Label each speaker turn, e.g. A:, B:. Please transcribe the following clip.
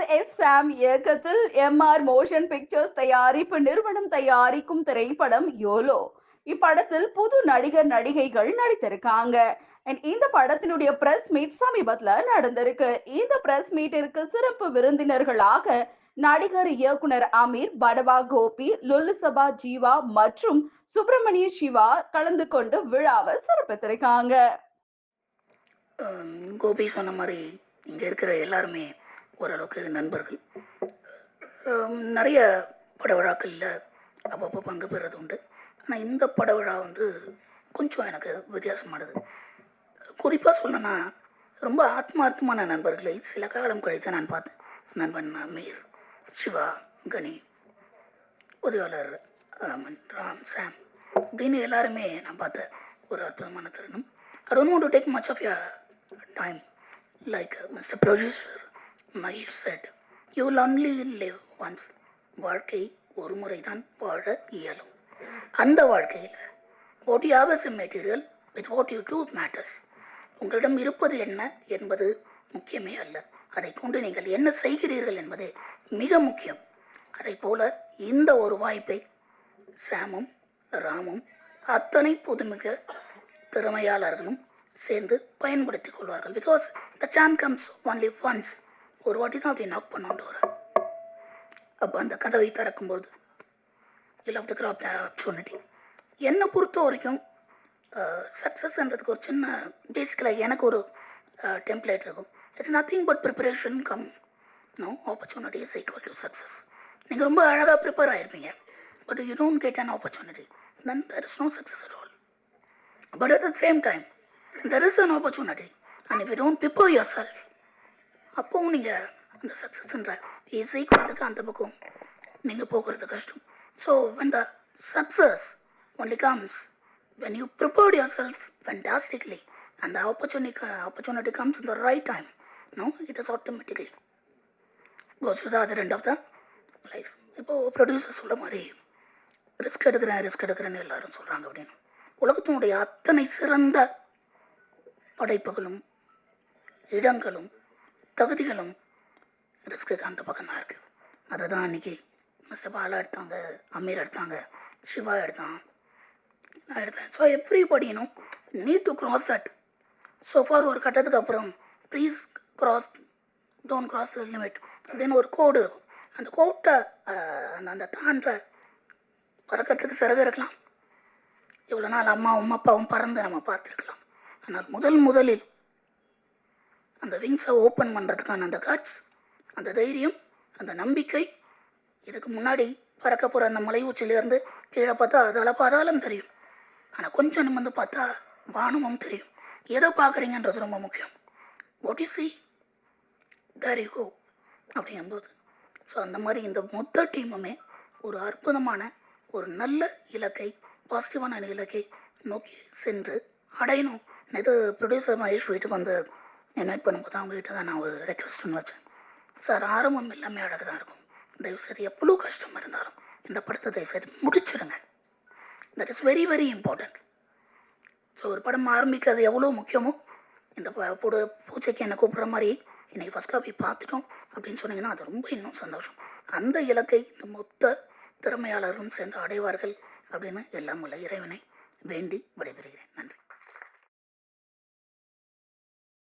A: R S Sam இயக்கத்தில் M R motion pictures தயாரிப்பு நிறுவனம் தயாரிக்கும் திரைப்படம் யோலோ. இப்படத்தில் புது நடிகர் நடிகைகள் நடித்திருக்காங்க. இந்த படத்தினுடைய பிரஸ் மீட் சமீபத்துல நடந்திருக்கு. இந்த பிரஸ் மீட்டிற்கு சிறப்பு விருந்தினர்களாக நடிகர் இயக்குனர் அமீர் படவா கோபி லுல்லுசபா ஜீவா மற்றும் சுப்பிரமணிய சிவா கலந்து கொண்டு விழாவை சிறப்பித்திருக்காங்க.
B: கோபி சொன்ன மாதிரி இங்கே இருக்கிற எல்லாருமே ஓரளவுக்கு நண்பர்கள். நிறைய பட விழாக்களில் அப்பப்போ பங்கு பெறுறது உண்டு. ஆனால் இந்த பட விழா வந்து கொஞ்சம் எனக்கு வித்தியாசமானது. குறிப்பாக சொல்லணும்னா ரொம்ப ஆத்மார்த்தமான நண்பர்களை சில காலம் கழித்து நான் பார்த்தேன். நண்பன் அமீர் சிவா கணி உதவியாளர் ராமன் ராம் சாம் அப்படின்னு எல்லாருமே நான் பார்த்த ஒரு அற்புதமான தருணம். I don't want to take much time like time. Like uh, மயில் set you lonely live once வாழ்க்கை ஒரு முறை தான் வாழ இயலும். அந்த வாழ்க்கையில் what you have as material with what you do matters உங்களிடம் இருப்பது என்ன என்பது முக்கியமே அல்ல. அதை கொண்டு நீங்கள் என்ன செய்கிறீர்கள் என்பது மிக முக்கியம். அதை போல இந்த ஒரு வாய்ப்பை சாமும் ராமும் அத்தனை புதுமிக திறமையாளர்களும் சேர்ந்து பயன்படுத்திக் கொள்வார்கள். Because the chance comes only once ஒரு வாட்டி தான் அப்படி நாக் பண்ணோண்டு வர அப்போ அந்த கதவை திறக்கும்போது you love to grab the opportunity என்னை பொறுத்த வரைக்கும் சக்ஸஸ்ன்றதுக்கு ஒரு சின்ன பேசிக்கலாக எனக்கு ஒரு டெம்ப்ளேட் இருக்கும். It's nothing but preparation come no opportunity is equal to success நீங்கள் ரொம்ப அழகாக prepare ஆகிருப்பீங்க but you don't get an opportunity then there is no success at all but at the same time there is an opportunity and if you don't prepare your yourself நீங்கள் அந்த சக்ஸஸ்ன்ற is ஈக்குவலுக்கு அந்த பக்கம் நீங்கள் போகிறது கஷ்டம் so when the success only comes when you prepared yourself fantastically அந்த opportunity opportunity comes in the right time no it is automatically goes to the other end of the life இப்போது producer சொல்ல மாதிரி risk எடுக்கிறேன் risk எடுக்கிறேன்னு எல்லாரும் சொல்கிறாங்க அப்படின்னு உலகத்தினுடைய அத்தனை சிறந்த படைப்புகளும் இடங்களும் தகுதிகளும் ரிஸ்க்குக்கு அந்த பக்கம் தான் இருக்குது அதை தான் அன்றைக்கி மிஸ்டர் பாலா எடுத்தாங்க அமீர் எடுத்தாங்க சிவா எடுத்தான் நான் எடுத்தேன். So எவ்ரிபடினும் need to cross that so far ஒரு கட்டத்துக்கு அப்புறம் please cross don't cross the limit அப்படின்னு ஒரு கோடு இருக்கும். அந்த கோட்டை அந்த அந்த தாண்ட பறக்கிறதுக்கு சிறகு இருக்கலாம். இவ்வளோ நாள் அம்மாவும் அப்பாவும் பறந்து நம்ம பார்த்துருக்கலாம். ஆனால் முதல் முதலில் அந்த விங்ஸை ஓப்பன் பண்ணுறதுக்கான அந்த காட்ஸ் அந்த தைரியம் அந்த நம்பிக்கை இதுக்கு முன்னாடி பறக்க போகிற அந்த மலை உச்சியிலேருந்து கீழே பார்த்தா அதால் பாதாளம் தெரியும். ஆனால் கொஞ்சம் நிமிர்ந்து பார்த்தா வானமும் தெரியும். எதை பார்க்குறீங்கன்றது ரொம்ப முக்கியம். What is see there you go அப்படிங்கும்போது. ஸோ அந்த மாதிரி இந்த மொத்த டீமுமே ஒரு அற்புதமான ஒரு நல்ல இலக்கை பாசிட்டிவான இலக்கை நோக்கி சென்று அடையணும். இது ப்ரொடியூசர் மகேஷ் வீட்டுக்கு வந்து இன்வைட் பண்ணும்போது அவங்ககிட்ட தான் நான் ஒரு ரெக்வஸ்ட் வச்சேன். சார் ஆரம்பம் எல்லாமே அழகு தான் இருக்கும். தயவுசெய்து எவ்வளோ கஷ்டம் இருந்தாலும் இந்த படத்தை தயவுசெய்து முடிச்சிடுங்க that is very very important so ஒரு படம் ஆரம்பிக்கிறது எவ்வளோ முக்கியமோ இந்த பூட பூச்சைக்கு என்னை கூப்பிட்ற மாதிரி இன்னைக்கு ஃபஸ்ட் காப்பி பார்த்துட்டோம் அப்படின்னு சொன்னீங்கன்னா அது ரொம்ப இன்னும் சந்தோஷம். அந்த இலக்கை இந்த மொத்த திறமையாளரும் சேர்ந்து அடைவார்கள் அப்படின்னு எல்லாம் உள்ள இறைவனை வேண்டி விடைபெறுகிறேன். நன்றி.